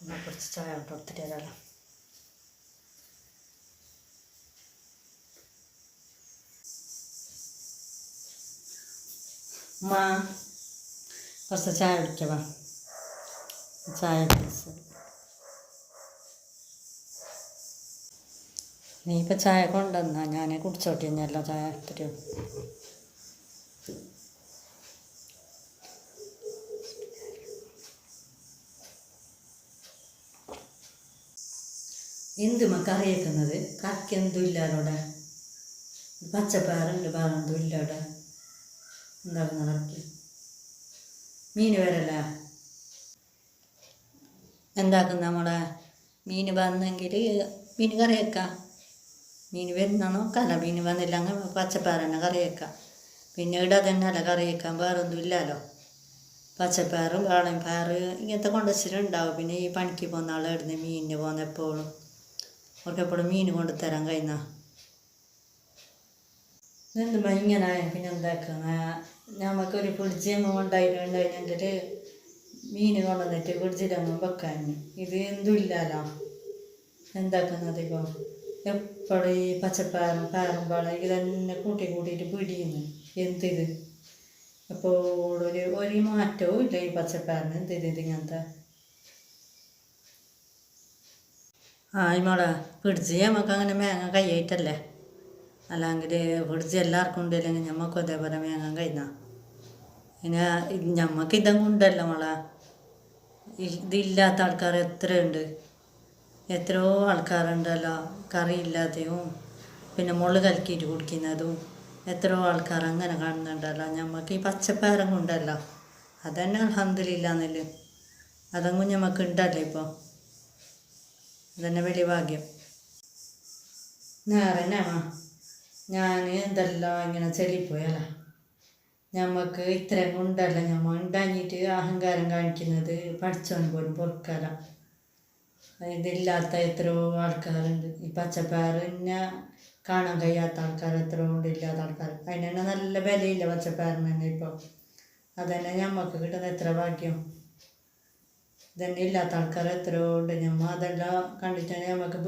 എന്നാ കുറച്ച് ചായ കൊണ്ട് കൊടുത്തിട്ട് തരാമല്ലോ മാ കുറച്ച് ചായ കുടിക്കവാ ചായ കുടിച്ച് നീ ഇപ്പം ചായ കൊണ്ടുവന്നാ? ഞാൻ കുടിച്ചോട്ടി തന്നെയല്ലോ ചായ എടുത്തിട്ട് എന്തുമ്മ കറി വെക്കുന്നത് കറിക്ക് എന്തും ഇല്ല പച്ചപ്പാറുണ്ട് പച്ചപ്പയറുണ്ട് വേറെ ഇല്ല അവിടെ. എന്താണ് കറക്കി മീൻ വരല്ല. എന്താക്കുന്ന നമ്മളെ മീൻ വന്നെങ്കിൽ മീൻ കറി വെക്കാം. മീൻ വരുന്ന നോക്കാമല്ലോ മീൻ വന്നില്ല അങ്ങനെ പച്ചപ്പാറ തന്നെ കറി വെക്കാം. പിന്നെ ഇവിടെ തന്നെയല്ല കറി വെക്കാൻ. വേറൊന്നും ഇല്ലല്ലോ. പച്ചപ്പയറും വാളൻ പാറ് ഇങ്ങനത്തെ കൊണ്ടുവച്ചിട്ടുണ്ടാവും. പിന്നെ ഈ പണിക്ക് പോകുന്ന ആളെടുന്ന് മീനിന് പോകുന്ന എപ്പോഴും. അവർക്ക് എപ്പോഴും മീൻ കൊണ്ട് തരാൻ കഴിയുന്ന? ഇതെന്ത് ഇങ്ങനെ പിന്നെ എന്താക്കുന്ന നമുക്കൊരു ഫ്രിഡ്ജ് കൊണ്ടായിട്ടുണ്ടെങ്കിൽ മീൻ കൊണ്ടുവന്നിട്ട് പിടിച്ചിട്ടങ്ങ് വെക്കാൻ ഇത് എന്തും ഇല്ലല്ലോ എന്താക്കുന്നത് ഇപ്പോൾ എപ്പോഴും ഈ പച്ചപ്പാറും പാറുമ്പാളും ഇത് തന്നെ കൂട്ടി കൂട്ടിയിട്ട് പിടിയുന്നു. എന്തിത്? എപ്പോഴും ഒരു ഒരു മാറ്റവും ഇല്ല ഈ പച്ചപ്പാറിന്. എന്തിത് ഇത് ഇങ്ങനത്തെ ആ ഈ മോളെ ഫ്രിഡ്ജ് നമുക്ക് അങ്ങനെ മേങ്ങ കൈയായിട്ടല്ലേ അല്ലെങ്കിൽ ഫ്രിഡ്ജ് എല്ലാവർക്കും ഉണ്ടല്ലെങ്കിൽ ഞമ്മക്കും അതേപോലെ മേങ്ങാൻ കഴിഞ്ഞാൽ പിന്നെ ഇത് ഞമ്മക്ക് കൊണ്ടല്ല മോളെ ഇതില്ലാത്ത ആൾക്കാർ എത്രയുണ്ട്? എത്രയോ ആൾക്കാരുണ്ടല്ലോ. കറി ഇല്ലാതെയും പിന്നെ മുളക് കലക്കിയിട്ട് കുടിക്കുന്നതും എത്രയോ ആൾക്കാർ അങ്ങനെ കാണുന്നുണ്ടല്ലോ. ഞമ്മക്ക് ഈ പച്ചപ്പാരം കൊണ്ടല്ലോ. അതന്നെ അലഹമില്ലാന്നല്ലേ അതങ്ങും ഞമ്മക്ക് ഉണ്ടല്ലോ ഇപ്പോൾ അതന്നെ വലിയ ഭാഗ്യം. നേരെ ഞാൻ എന്തെല്ലാം ഇങ്ങനെ ചെല്ലിപ്പോയല്ല ഞമ്മക്ക് ഇത്രയും ഉണ്ടല്ല ഞമ്മ ഉണ്ടാഞ്ഞിട്ട് അഹങ്കാരം കാണിക്കുന്നത് പഠിച്ചോണ് പോലും പൊറുക്കല ഇതില്ലാത്ത എത്രയോ ആൾക്കാരുണ്ട്. ഈ പച്ചപ്പയർ എന്നെ കാണാൻ കഴിയാത്ത ആൾക്കാർ എത്രയോ ഉണ്ട് ഇല്ലാത്ത ആൾക്കാർ. അതിന് തന്നെ നല്ല വിലയില്ല പച്ചപ്പയറിന് തന്നെ ഇപ്പോൾ അതന്നെ ഞമ്മക്ക് കിട്ടുന്ന എത്ര ഭാഗ്യം. ഇതന്നെ ഇല്ലാത്ത ആൾക്കാർ എത്രയോ ഉണ്ട്. ഞമ്മ അതെല്ലാം കണ്ടിട്ടാണ് ഞമ്മക്ക്